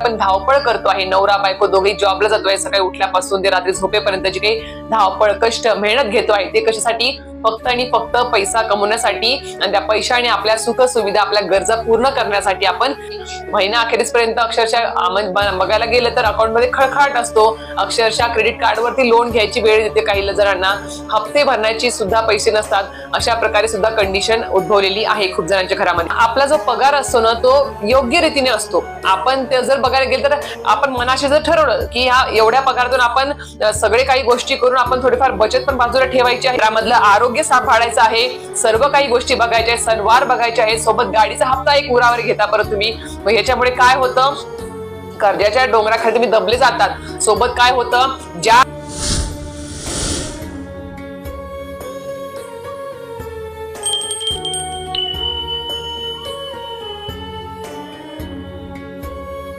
आपण धावपळ करतो आहे. नवरा बायको दोघे जॉबला जातोय. सकाळी उठल्यापासून ते रात्री झोपेपर्यंत जी काही धावपळ कष्ट मेहनत घेतो आहे ते कशासाठी? फक्त आणि फक्त पैसा कमवण्यासाठी आणि त्या पैशाने आपल्या सुख सुविधा आपल्या गरजा पूर्ण करण्यासाठी आपण महिना अखेरीसपर्यंत अक्षरशः बघायला गेलं तर अकाउंटमध्ये खळखळाट असतो. अक्षरशः क्रेडिट कार्डवरती लोन घ्यायची वेळ येते काही जणांना. हप्ते भरण्याची सुद्धा पैसे नसतात. अशा प्रकारे सुद्धा कंडिशन उद्भवलेली आहे खूप जणांच्या घरामध्ये. आपला जो पगार असतो ना तो योग्य रीतीने असतो. आपण ते जर बघायला गेलं तर आपण मनाशी जर ठरवलं की ह्या एवढ्या पगारातून आपण सगळे काही गोष्टी करून आपण थोडीफार बचत पण बाजूला ठेवायची आहे. त्यामधलं आरोग्य आरोग्य सांभाळायचं आहे. सर्व काही गोष्टी बघायच्या आहेत सणवार बघायचे आहेत. सोबत गाडीचा हप्ता एक उरावर घेता परत तुम्ही. मग ह्याच्यामुळे काय होतं? कर्जाच्या डोंगराखाली तुम्ही दबले जातात. सोबत काय होतं? ज्या